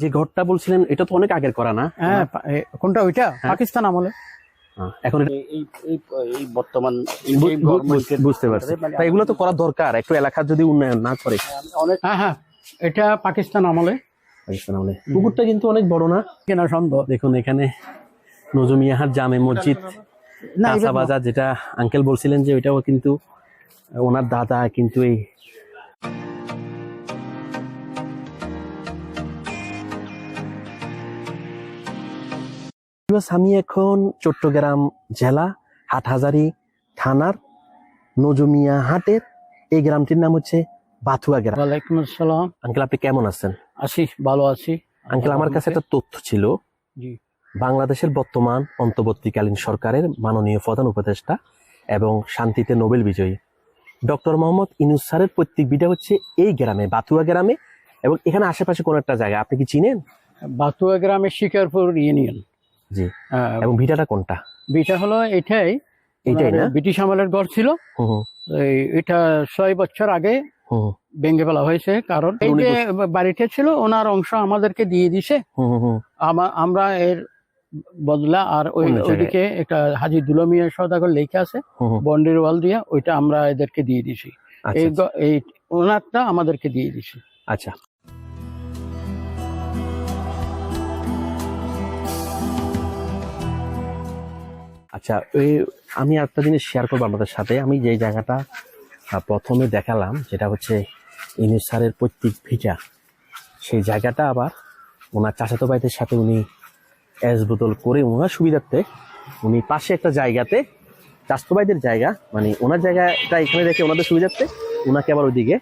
যে ঘরটা বলছিলেন এটা তো অনেক আগের করা না? হ্যাঁ কোনটা ওইটা? হ্যাঁ। পাকিস্তান আমলে। হ্যাঁ, এখন এই এই এই বর্তমান বুঝতে পারছি। মানে এগুলো তো করা দরকার একটু এলাকার যদি উন্নয়ন না করে। হ্যাঁ হ্যাঁ এটা পাকিস্তান আমলে। পাকিস্তান আমলে। পুকুরটা কিন্তু অনেক বড় না? কেনা সম্ভব। দেখুন এখানে নজমিয়াহার জামে মসজিদ বাজার যেটা আঙ্কেল বলছিলেন যে ওইটাও কিন্তু ওনার দাদা কিন্তু এই Viewers, আমি এখন চট্টগ্রাম জেলা হাটহাজারি থানার নজমিয়া হাটের এই গ্রামটির নাম হচ্ছে বাথুয়া গ্রাম। ওয়ালাইকুম আসসালাম। আঙ্কেল আপনি কেমন আছেন? আছি ভালো আছি। আঙ্কেল আমার কাছে একটা তথ্য ছিল। জি। বাংলাদেশের বর্তমান অন্তর্বর্তীকালীন সরকারের মাননীয় প্রধান উপদেষ্টা এবং শান্তিতে নোবেল বিজয়ী ডক্টর মোহাম্মদ ইনুস স্যারের প্রত্যেক বিটা হচ্ছে এই গ্রামে বাতুয়া গ্রামে এবং এখানে আশেপাশে কোন একটা জায়গা আপনি কি চিনেন? বাতুয়া গ্রামের শিকারপুর ইউনিয়ন। জি। এবং ভিটাটা কোনটা? বিটা হলো এটাই। এইটাই না? ব্রিটিশ আমলের ঘর ছিল। এটা ছয় বছর আগে ভেঙে ফেলা হয়েছে কারণ এই যে বাড়িটা ছিল ওনার অংশ আমাদেরকে দিয়ে দিছে। আমরা এর বদলা আর ওই। ওইদিকে একটা হাজি দুলমিয়া সদাগর লেখা আছে। বন্ডের ওয়াল দিয়া ওইটা আমরা এদেরকে দিয়ে দিছি। আচ্ছা। গ- এই ওনারটা আমাদেরকে দিয়ে দিছি। আচ্ছা। আচ্ছা ওই আমি একটা জিনিস শেয়ার করব আপনাদের সাথে। আমি যে জায়গাটা প্রথমে দেখালাম যেটা হচ্ছে ইনুস স্যারের পৈতৃক ভিটা। সেই জায়গাটা আবার ওনার চাচাতো ভাইদের সাথে উনি এস বদল করে ওনার সুবিধার্থে উনি পাশে একটা জায়গাতে চাচাতো ভাইদের জায়গা মানে ওনার জায়গাটা এখানে রেখে ওনাদের সুবিধার্থে ওনাকে আবার ওইদিকে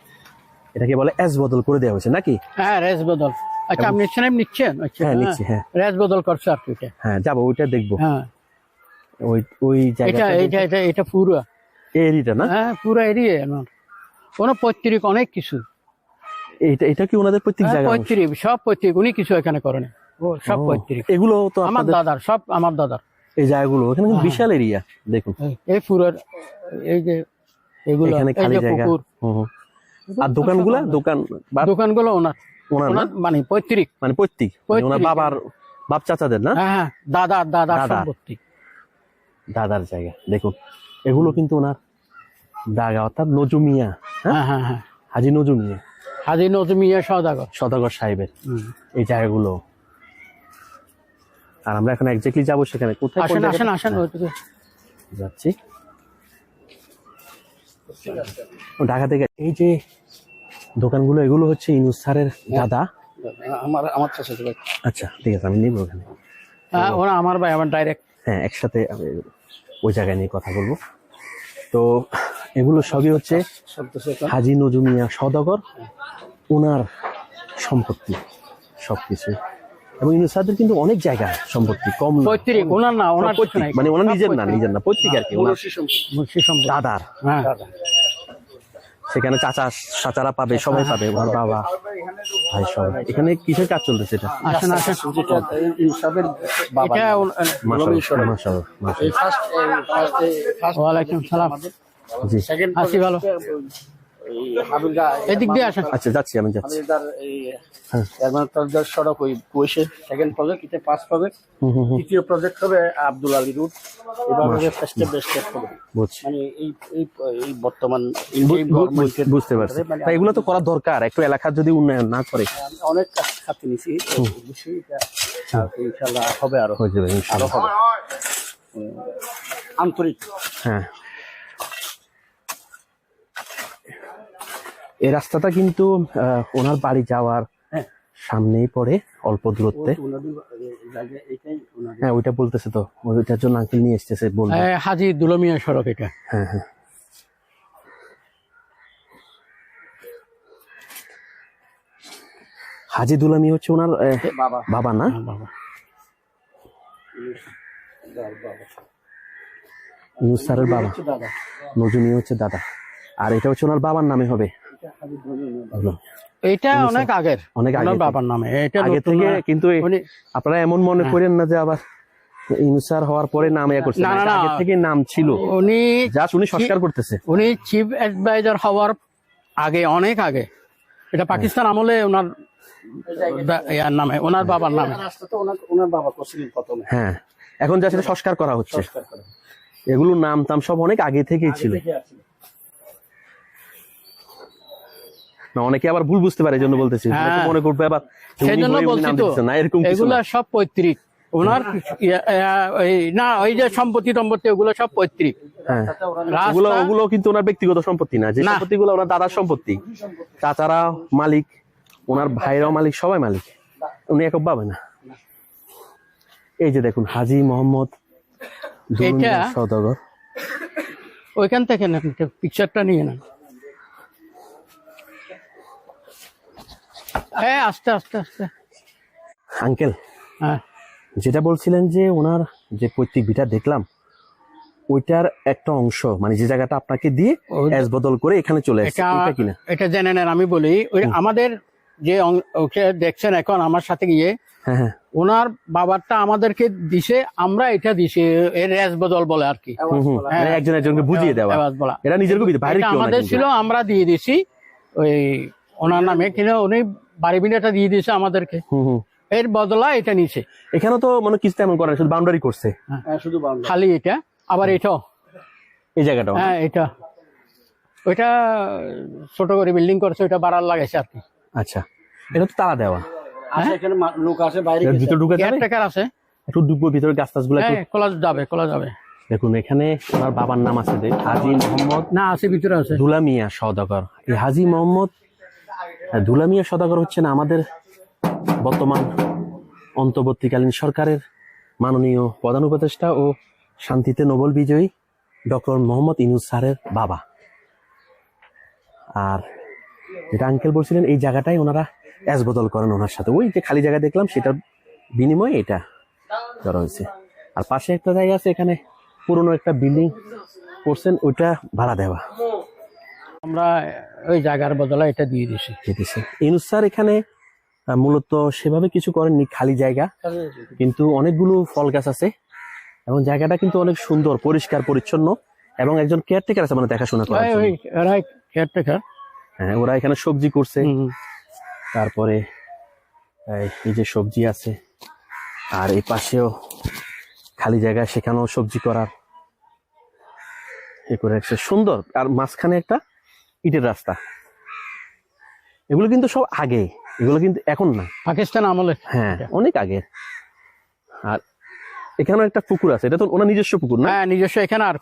এটাকে বলে এস বদল করে দেওয়া হয়েছে নাকি? হ্যাঁ রেস বদল। আচ্ছা আপনি নিচ্ছেন আচ্ছা হ্যাঁ নিচ্ছি হ্যাঁ। রেস বদল করছে আর কি হ্যাঁ যাব ওইটা দেখব। হ্যাঁ। ওই ওই জায়গাটা এটা এটা এটা পুরো এরিটা না? হ্যাঁ পুরো এরিয়া আমার পৈতৃক অনেক কিছু। এইটা এটা কি ওনাদের হ্যাঁ, জায়গা? পৈতৃক সব পৈতৃক। উনি কিছু এখানে করেন। ও সব পৈতৃক। এগুলো তো আমার দাদার সব আমার দাদার। এই জায়গাগুলো এখানে হ্যাঁ। বিশাল এরিয়া দেখুন। এই- পুরো এই যে এগুলো এখানে খালি জায়গা। আর দোকানগুলা দোকান দোকানগুলো ওনার। ওনার মানে পৈতৃক। মানে প্রত্যেক মানে ওনার বাবার বাপ চাচাদের না? হ্যাঁ দাদা দাদার দাদার দাদার। সম্পত্তি। দাদার জায়গা। দেখুন এগুলো কিন্তু ওনার দাগা অর্থাৎ নজুমিয়া হ্যাঁ? হ্যাঁ হ্যাঁ হ্যাঁ। হাজি নজুমিয়া। হাজি নজুমিয়া সদাগর সদাগর সাহেবের এই জায়গাগুলো। আর আমরা এখন একজাক্টলি যাব সেখানে। কোথায় আসেন আসেন আসেন। হ্যাঁ, যাচ্ছি। ঢাকা থেকে। এই যে দোকানগুলো এগুলো হচ্ছে ইনুস স্যারের দাদা। আমার আমার আচ্ছা ঠিক আছে আমি নিব ওখানে। হ্যাঁ ওরা আমার ভাই আমার ডাইরেক্ট হ্যাঁ একসাথে আমি ওই জায়গায় নিয়ে কথা বলব। তো এগুলো সবই হচ্ছে হাজি নজুমিয়া সদাগর ওনার সম্পত্তি সব কিছু এবং ইউনুসাদের কিন্তু অনেক জায়গা সম্পত্তি কম না পৈতৃক ওনার না ওনার মানে ওনার নিজের না নিজের না পৈতৃক আর কি। দাদার। হ্যাঁ। সেখানে চাচা চাচারা পাবে সবাই পাবে ওর বাবা। ভাই সবাই এখানে কিসের কাজ চলতেছে এটা? আসেন আসেন। সবের বাবা ওয়ালাইকুম সালাম। জি। সেকেন্ড আছি ভালো। এদিক দিয়ে আসেন। আচ্ছা যাচ্ছি আমি যাচ্ছি। হাবিলদার হ্যাঁ। সড়ক ওই কুয়েশে সেকেন্ড প্রজেক্ট প্রজেক্ট তৃতীয় হবে আব্দুল আলী রুট এভাবে ফার্স্টে বেস্ট হবে। মানে এই এই এই বর্তমান বুঝতে পারছি। মানে তাই এগুলো তো করা দরকার একটু এলাকার যদি উন্নয়ন না করে। আমি অনেক কাজ নিছি। হবে আরও। হয়ে যাবে আরও ইনশাআল্লাহ হবে। আন্তরিক হ্যাঁ। এই রাস্তাটা কিন্তু ওনার বাড়ি যাওয়ার হ্যাঁ। সামনেই পড়ে অল্প দূরত্বে। হ্যাঁ ওইটা বলতেছে তো। ওইটার জন্য আঙ্কেল নিয়ে এসতেছে বলব। হ্যাঁ, হাজি দুলমিয়া সড়ক এটা। হ্যাঁ হ্যাঁ। হাজি দুলামি হচ্ছে ওনার বাবা। বাবা না? হ্যাঁ, বাবা। নজুমি হচ্ছে দাদা। আর এটা হচ্ছে ওনার বাবার নামে হবে। এটা অনেক আগের। অনেক আগে বাবার নামে। এটা আগে থেকে কিন্তু আপনারা এমন মনে করেন না যে আবার ইউনুস হওয়ার পরে নাম ইয়ে করছে না, না, না, এটা না। আগে থেকে নাম ছিল। উনি জাস্ট উনি সংস্কার করতেছে। উনি চিফ অ্যাডভাইজার হওয়ার আগে অনেক আগে। এটা পাকিস্তান আমলে ওনার ইয়ার নামে ওনার বাবার নামে। ওনার ওনার বাবা করছিলেন প্রথমে হ্যাঁ। এখন যা সেটা সংস্কার করা হচ্ছে। এগুলোর নাম টাম সব অনেক আগে থেকেই ছিল। না অনেকে আবার ভুল বুঝতে পারে জন্য বলতেছি। হ্যাঁ। মনে করবে আবার যে সেই জন্য বলছি তো না এরকম এগুলা সব পৈতৃক। ওনার না ওই যে সম্পত্তি টম্পত্তি ওগুলো সব পৈতৃক। হ্যাঁ। ওগুলো ওগুলো কিন্তু ওনার ব্যক্তিগত সম্পত্তি না যে না। সম্পত্তিগুলো ওনার দাদার সম্পত্তি। চাচারা মালিক ওনার ভাইরাও মালিক সবাই মালিক। উনি একক পাবে না। এই যে দেখুন হাজি মোহাম্মদ এটা- ওইখান থেকে নেন পিকচারটা নিয়ে নেন। হ্যাঁ আস্তে আস্তে আস্তে। আঙ্কেল হ্যাঁ। যেটা বলছিলেন যে ওনার যে পৈতৃক ভিটা দেখলাম ওইটার একটা অংশ মানে যে জায়গাটা আপনাকে দিয়ে অ্যাজ বদল করে এখানে চলে এসেছে এটা ওইটা কিনা? এটা জেনে নেন আমি বলি ওই আমাদের যে ওকে দেখছেন এখন আমার সাথে গিয়ে হ্যাঁ হ্যাঁ। ওনার বাবারটা আমাদেরকে দিছে আমরা এটা দিছি এর রেস বদল বলে আর কি। হুম, হুম। মানে একজন একজনকে বুঝিয়ে দেওয়া। এটা নিজের আমাদের ছিল আমরা দিয়ে দিছি ওই ওনার নামে কিন্তু উনি বাড়ি বিনাটা দিয়ে দিয়েছে আমাদেরকে। এর বদলা এটা নিছে। এখানে তো মানে কিছু তেমন করে শুধু বাউন্ডারি করছে। হ্যাঁ, শুধু খালি এটা আবার এটাও। এই জায়গাটাও। হ্যাঁ এটা। ওইটা ছোট করে বিল্ডিং করছে ওইটা বাড়ার লাগাইছে আর কি। আচ্ছা এটা তো তালা দেওয়া। আছে এখানে লোক আছে বাইরে ভিতরে ঢুকে যাবে? আছে। একটু ডুববো ভিতরে গাছ টাছগুলো একটু হ্যাঁ খোলা যাবে খোলা যাবে। দেখুন এখানে ওনার বাবার নাম আছে হাজি মোহাম্মদ না আছে ভিতরে আছে। দুলামিয়া সদাগর এই হাজি মোহাম্মদ দুলামিয়া সদাগর হচ্ছেন আমাদের বর্তমান অন্তর্বর্তীকালীন সরকারের মাননীয় প্রধান উপদেষ্টা ও শান্তিতে নোবেল বিজয়ী ডক্টর মোহাম্মদ ইনুস স্যারের বাবা। আর এটা আঙ্কেল বলছিলেন, এই জায়গাটাই ওনারা অ্যাজ বদল করেন ওনার সাথে। ওই যে খালি জায়গা দেখলাম, সেটার বিনিময়ে এটা করা হয়েছে। আর পাশে একটা জায়গা আছে, এখানে পুরনো একটা বিল্ডিং করছেন, ওইটা ভাড়া দেওয়া। আমরা ওই জায়গার বদলা এটা দিয়ে দিছি। ইনুস স্যার এখানে মূলত সেভাবে কিছু করেননি খালি জায়গা। কিন্তু অনেকগুলো ফল গাছ আছে এবং জায়গাটা কিন্তু অনেক সুন্দর পরিষ্কার পরিচ্ছন্ন এবং একজন কেয়ারটেকার আছে মানে দেখাশোনা। ওই এরাই কেয়ারটেকার হ্যাঁ ওরা এখানে সবজি করছে। তারপরে এই যে সবজি আছে আর এই পাশেও খালি জায়গা সেখানেও সবজি করার এ করে সুন্দর আর মাঝখানে একটা ইটের রাস্তা। এগুলো কিন্তু সব আগে এগুলো কিন্তু এখন না। পাকিস্তান আমলে। হ্যাঁ অনেক আগে। আর এখানেও একটা পুকুর আছে এটা তো ওনার নিজস্ব পুকুর না? হ্যাঁ নিজস্ব এখানে আর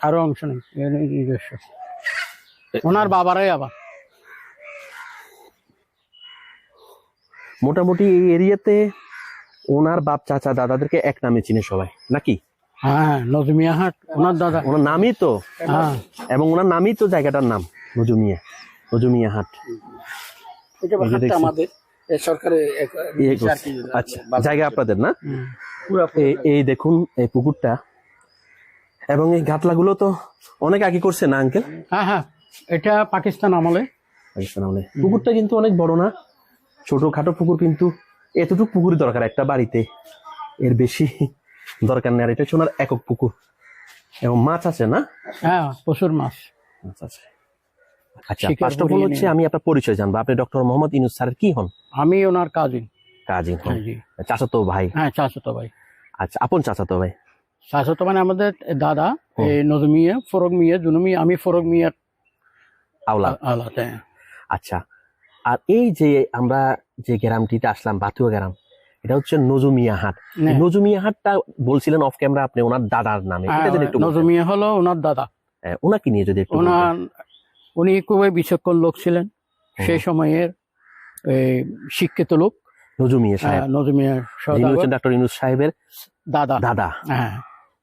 কারও অংশ নেই নিজস্ব। ওনার বাবারাই আবার। মোটামুটি এই এরিয়াতে ওনার বাপ চাচা দাদাদেরকে এক নামে চিনে সবাই নাকি? হ্যাঁ নজমিয়া হাট ওনার দাদা। ওনার নামই তো। হ্যাঁ। এবং ওনার নামই তো জায়গাটার নাম। নজুমিয়া নজুমিয়া হাট। আমাদের সরকারের আচ্ছা জায়গা আপনাদের না? এই এই দেখুন এই পুকুরটা। এবং এই ঘাটলাগুলো তো অনেক আগে করছে না আঙ্কেল? হ্যাঁ হ্যাঁ এটা পাকিস্তান আমলে। পাকিস্তান আমলে। পুকুরটা কিন্তু অনেক বড় না? ছোটখাটো পুকুর কিন্তু এতটুকু পুকুরই দরকার একটা বাড়িতে। এর বেশি দরকার নেই। আর এটা হচ্ছে ওনার একক পুকুর। এবং মাছ আছে না? হ্যাঁ প্রচুর মাছ। মাছ আছে। আচ্ছা ফার্স্ট অফ অল হচ্ছে আমি আপনার পরিচয় জানব। আপনি ডক্টর মোহাম্মদ ইনুস স্যারের কি হন? আমি ওনার কাজিন। কাজী হন। হ্যাঁ চাচাতো ভাই। হ্যাঁ চাচাতো ভাই। আচ্ছা আপন চাচাতো ভাই। চাচাতো মানে আমাদের দাদা হুম। এই নজর মিয়া ফরক মিয়া জুনু আমি ফরক মিয়ার আওলা আলাদা আচ্ছা আর এই যে আমরা যে গ্রামটিতে আসলাম বাতুয়া গ্রাম এটা হচ্ছে নজুমিয়া হাট। নজুমিয়া হাটটা বলছিলেন অফ ক্যামেরা আপনি ওনার দাদার নামে। এটা যদি একটু নজর বলতেন। মিয়া হলো ওনার দাদা। হ্যাঁ, ওনাকে নিয়ে যদি ওনার উনি খুবই বিচক্ষণ লোক ছিলেন। সেই সময়ের এই, শিক্ষিত লোক। নজুমিয়া সাহেব। নজর মিয়া যিনি সওদাগর হচ্ছেন ডক্টর ইনুস সাহেবের দাদা। দাদা। হ্যাঁ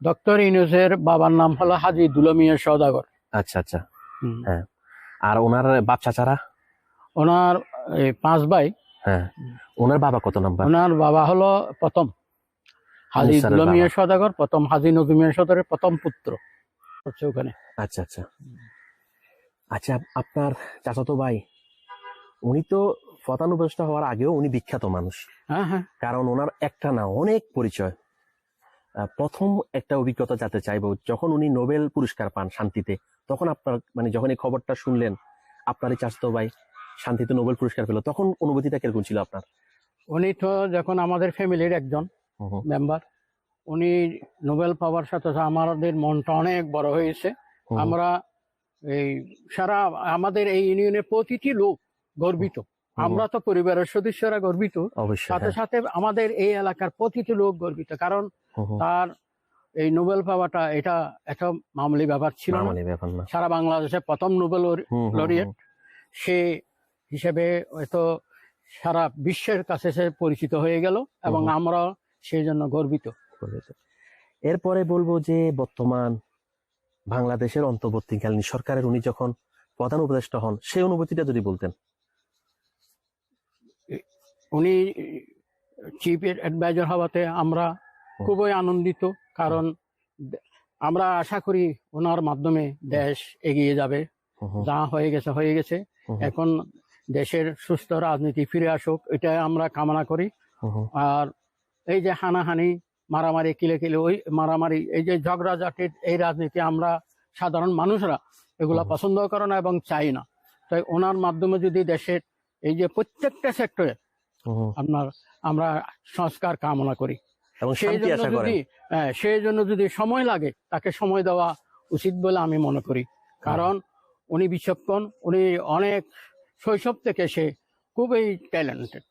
ডক্টর ইনুসের বাবার নাম হলো হাজি দুলমিয়া সওদাগর। আচ্ছা আচ্ছা। হ্যাঁ আর ওনার বাপ চাচারা? ওনার এই, পাঁচ ভাই। হ্যাঁ ওনার বাবা কত নাম্বার? ওনার বাবা হলো প্রথম। হাজি দুলমিয়া সদাগর প্রথম হাজি নজমিয়া সদাগরের প্রথম পুত্র। হচ্ছে ওখানে। আচ্ছা আচ্ছা। আচ্ছা আপনার চাচাতো ভাই উনি তো উপদেষ্টা হওয়ার আগেও উনি বিখ্যাত মানুষ। হ্যাঁ হ্যাঁ। কারণ ওনার একটা না অনেক পরিচয়। প্রথম একটা অভিজ্ঞতা যাতে চাইব যখন উনি নোবেল পুরস্কার পান শান্তিতে তখন আপনার মানে যখন এই খবরটা শুনলেন আপনার এই চাচাতো ভাই শান্তিতে নোবেল পুরস্কার পেল তখন অনুভূতিটা কীরকম ছিল আপনার? উনি তো যখন আমাদের ফ্যামিলির একজন মেম্বার উনি নোবেল পাওয়ার সাথে সাথে আমাদের মনটা অনেক বড় হয়েছে। আমরা এই সারা আমাদের এই ইউনিয়নের প্রতিটি লোক গর্বিত। আমরা তো পরিবারের সদস্যরা গর্বিত। সাথে হ্যাঁ। সাথে আমাদের এই এলাকার প্রতিটি লোক গর্বিত। কারণ তার এই নোবেল পাওয়াটা এটা একটা মামুলি ব্যাপার ছিল না। সারা বাংলাদেশে প্রথম নোবেল লরিয়েট। সে হিসেবে হয়তো সারা বিশ্বের কাছে সে পরিচিত হয়ে গেল এবং আমরা সেই জন্য গর্বিত। গর্বিত। এরপরে বলব যে বর্তমান বাংলাদেশের অন্তর্বর্তীকালীন সরকারের উনি যখন প্রধান উপদেষ্টা হন সেই অনুভূতিটা যদি বলতেন। উনি চিফ অ্যাডভাইজার হওয়াতে আমরা খুবই আনন্দিত কারণ আমরা আশা করি ওনার মাধ্যমে দেশ এগিয়ে যাবে। যা হয়ে গেছে হয়ে গেছে। এখন দেশের সুস্থ রাজনীতি ফিরে আসুক এটা আমরা কামনা করি। আর এই যে হানাহানি মারামারি কিলে কিলে ওই মারামারি এই যে ঝগড়াঝাটির এই রাজনীতি আমরা সাধারণ মানুষরা এগুলা পছন্দ করে না এবং চাই না। তাই ওনার মাধ্যমে যদি দেশের এই যে প্রত্যেকটা সেক্টরে। আপনার আমরা সংস্কার কামনা করি। সেই জন্য যদি হ্যাঁ, সেই জন্য যদি সময় লাগে তাকে সময় দেওয়া উচিত বলে আমি মনে করি। কারণ উনি বিচক্ষণ উনি অনেক শৈশব থেকে সে খুবই ট্যালেন্টেড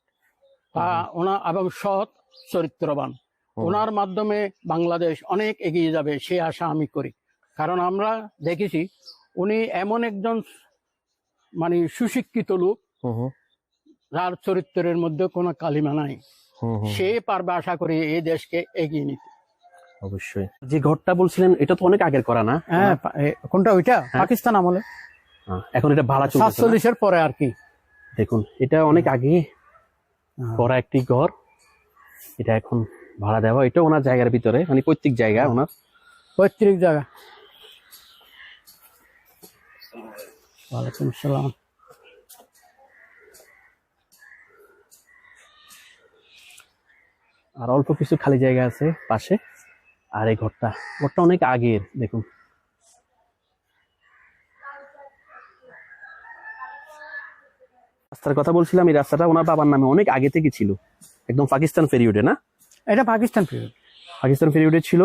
এবং সৎ চরিত্রবান। ওনার মাধ্যমে বাংলাদেশ অনেক এগিয়ে যাবে সে আশা আমি করি। কারণ আমরা দেখেছি উনি এমন একজন মানে সুশিক্ষিত লোক যার চরিত্রের মধ্যে কোনো কালিমা নাই। সে পারবে আশা করি এই দেশকে এগিয়ে নিতে। অবশ্যই। যে ঘরটা বলছিলেন এটা তো অনেক আগের করা না? হ্যাঁ কোনটা ওইটা? হ্যাঁ। পাকিস্তান আমলে। হ্যাঁ, এখন এটা ভাড়া চলছে সাতচল্লিশের পরে আর কি। দেখুন এটা অনেক আগে হ্যাঁ। করা একটি ঘর। এটা এখন ভাড়া দেওয়া এটা ওনার জায়গার ভিতরে মানে প্রত্যেক জায়গা ওনার। পঁয়ত্রিশ জায়গা। ওয়ালাইকুম আসসালাম। আর অল্প কিছু খালি জায়গা আছে পাশে। আর এই ঘরটা ঘরটা অনেক আগের দেখুন। রাস্তার কথা বলছিলাম এই রাস্তাটা ওনার বাবার নামে অনেক আগে থেকে ছিল। একদম পাকিস্তান পেরিয়ডে না? এটা পাকিস্তান পিরিয়ড পাকিস্তান পেরিয়ডে ছিল।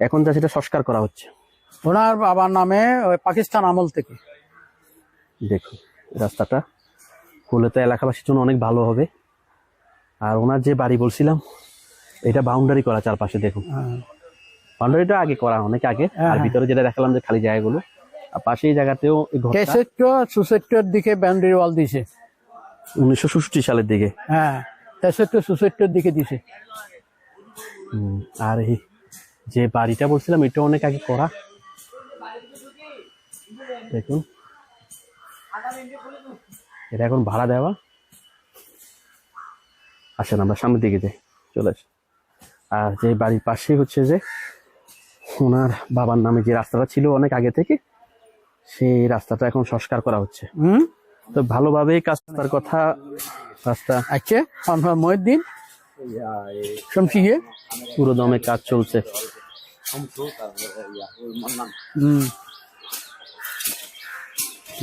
এখন যা সেটা সংস্কার করা হচ্ছে। ওনার বাবার নামে ওই পাকিস্তান আমল থেকে। দেখুন রাস্তাটা হলে তো এলাকাবাসীর জন্য অনেক ভালো হবে। আর ওনার যে বাড়ি বলছিলাম এটা বাউন্ডারি করা চারপাশে দেখুন। হ্যাঁ। বাউন্ডারিটা আগে করা অনেক আগে। হ্যাঁ, আর হ্যাঁ। ভিতরে যেটা দেখালাম যে খালি জায়গাগুলো আর পাশে এই জায়গাতেও দিকে বাউন্ডারি ওয়াল দিছে উনিশশো সালের দিকে। হ্যাঁ। তেষট্টি সুষট্টির দিকে দিছে। আর এই যে বাড়িটা বলছিলাম এটা অনেক আগে করা। দেখুন। এটা এখন ভাড়া দেওয়া। আসেন আমরা সামনের দিকে যাই চলে আসি। আর যে বাড়ির পাশে হচ্ছে যে ওনার বাবার নামে যে রাস্তাটা ছিল অনেক আগে থেকে সেই রাস্তাটা এখন সংস্কার করা হচ্ছে। হুম? তো ভালোভাবেই কাজটার কথা রাস্তা আচ্ছা আমরা মহিউদ্দিন শমসিয়ে পুরো দমে কাজ চলছে। হুম।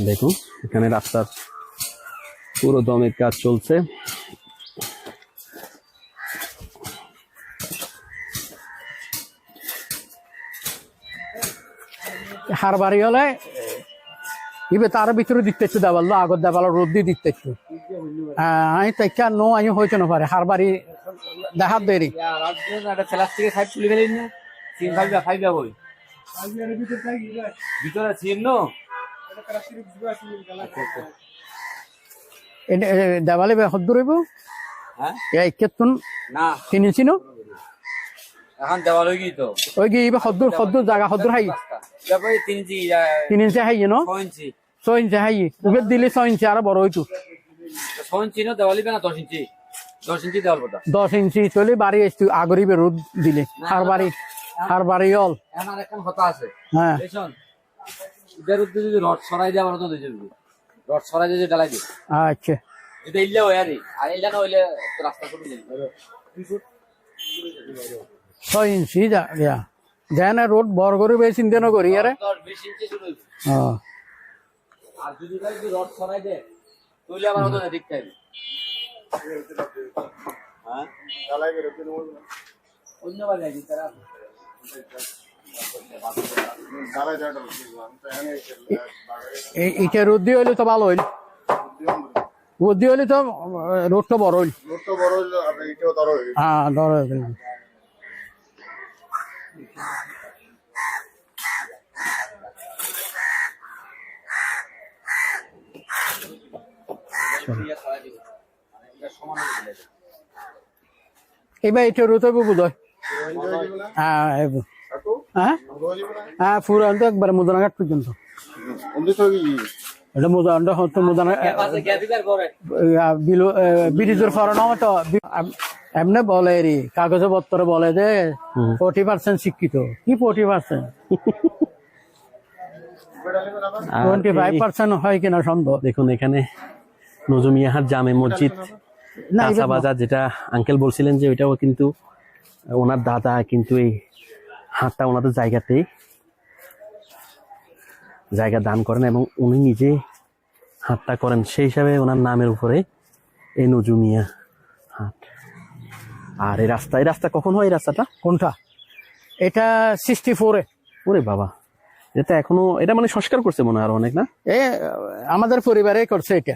দেখুন এখানে রাস্তার পুরো দমের কাজ চলছে। হার বাড়ি হলে ইবে তার ভিতরে দিতে একটু দেওয়াল আগত দেওয়াল রোদ দিয়ে দিতে একটু। হ্যাঁ, আমি তাইকা নো আমি হইতে না পারে হার বাড়ি দেখার দেরি। সিম নো? দেওয়ালে হদ্দুর হইব? হ্যাঁ? না। কিনেছি ন এখন দেওয়াল গিয়ে তো? ওই কি ইবে হদ্দুর হদ্দুর জায়গা হদ্দুর হাই তারপরে তিন ইঞ্চি তিন ইঞ্চি হাই ন? ইঞ্চি। ইঞ্চি হাই উবে দিলে ছয় ইঞ্চি আর বড় হইতো ছয় ইঞ্চি না দেওয়াল দিবে না দশ ইঞ্চি দশ ইঞ্চি দেওয়াল ইঞ্চি চলে বাড়ি আসতো আগরিবে রোদ দিলে। হার বাড়ি হার বাড়ি হল। এখন আর এখন হতা আছে। হ্যাঁ দেখুন উদ্দেশ্যে যদি রড সরাই দেওয়া তো দিতে রড সরাই দিয়ে। ডালাই দিই আচ্ছা। এটা ইল্লে হয়ে আরে আর ইল্লে না হইলে রাস্তা করে দিই ছয় ইঞ্চি যা দিয়া যায় না রোড বড় করে বেশি চিন্তা না করি আরে। দশ বিশ ইঞ্চি শুরু হইবে। হ্যাঁ আর যদি ভাই রড সরাই দেয় রোদ দিয়ে হইলে তো ভালো হইল। রোদ দিয়ে হইলে তো রোদটা বড় হইল। বড় হইল হ্যাঁ ধরো এটা হইব হ্যাঁ। হ্যাঁ? হ্যাঁ পুরো তো একবারে মুদানাঘাট পর্যন্ত। অমৃত হয়ে গিয়ে এটা মুদানটা হতো মুদানা পাশে গ্যাপিকার ব্রিজের ফরানো তো এমনি বলে রে কাগজে পত্র বলে যে ফোর্টি পার্সেন্ট শিক্ষিত। কি forty percent? Twenty five percent হয় কিনা সন্দেহ? দেখুন এখানে নজমিয়াহাট জামে মসজিদ কাঁচা বাজার যেটা আঙ্কেল বলছিলেন যে ওইটাও কিন্তু ওনার দাদা কিন্তু এই হাটটা ওনাদের জায়গাতেই জায়গা দান করেন এবং উনি নিজে হাটটা করেন। সেই হিসাবে ওনার নামের উপরে এই নজুমিয়া হাট। আর এই রাস্তা এই রাস্তা কখন হয় এই রাস্তাটা? কোনটা? এটা সিক্সটি ফোরে ওরে বাবা এটা এখনও এটা মানে সংস্কার করছে মনে হয় আরও অনেক না? এ আমাদের পরিবারে করছে এটা।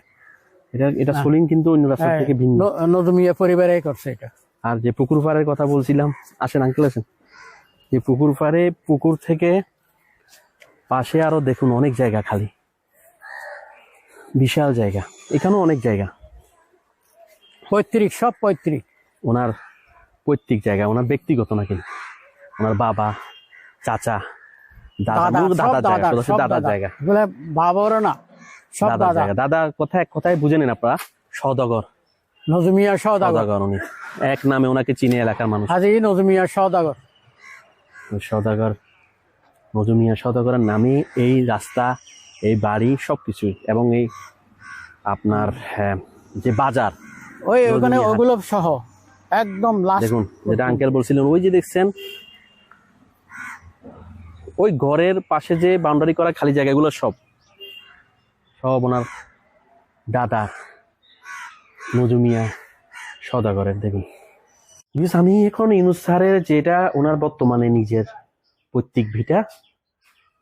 এটা এটা সোলিং কিন্তু অন্য রাস্তা থেকে ভিন্ন। নজমিয়া পরিবারে করছে এটা। আর যে পুকুর পাড়ের কথা বলছিলাম আসেন আঙ্কেল আসেন। যে পুকুর পাড়ে পুকুর থেকে পাশে আরও দেখুন অনেক জায়গা খালি। বিশাল জায়গা। এখানেও অনেক জায়গা। পঁয়ত্রিশ সব পঁয়ত্রিশ ওনার পৈতৃক জায়গা ওনার ব্যক্তিগত না কিন্তু ওনার বাবা চাচা দাদা দাদা জায়গা দাদা জায়গা। বাবারও না। দাদা। জায়গা। দাদা কোথায় কোথায় বুঝে নেন আপনারা? সদাগর নজমিয়া সদাগর উনি। এক নামে ওনাকে চিনে এলাকার মানুষ। হাজি নজমিয়া সদাগর সদাগর মজুমিয়া সদাগরের নামে এই রাস্তা এই বাড়ি সবকিছুই। এবং এই আপনার হ্যাঁ, যে বাজার। ওই ওখানে ওগুলো সহ। একদম দেখুন যেটা আঙ্কেল বলছিলেন ওই যে দেখছেন? ওই ঘরের পাশে যে বাউন্ডারি করা খালি জায়গাগুলো সব। সব ওনার দাদা মজুমিয়া সদাগরের, দেখুন। Because আমি এখন ইনুস স্যারের যেটা ওনার বর্তমানে নিজের পৈতৃক ভিটা,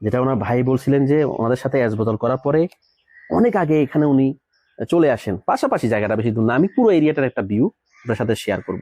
যেটা ওনার ভাই বলছিলেন যে ওনাদের সাথে অ্যাজ বদল করার পরে অনেক আগে এখানে উনি চলে আসেন। পাশাপাশি জায়গাটা বেশি দূর না, আমি পুরো এরিয়াটার একটা ভিউ ওনার সাথে শেয়ার করব।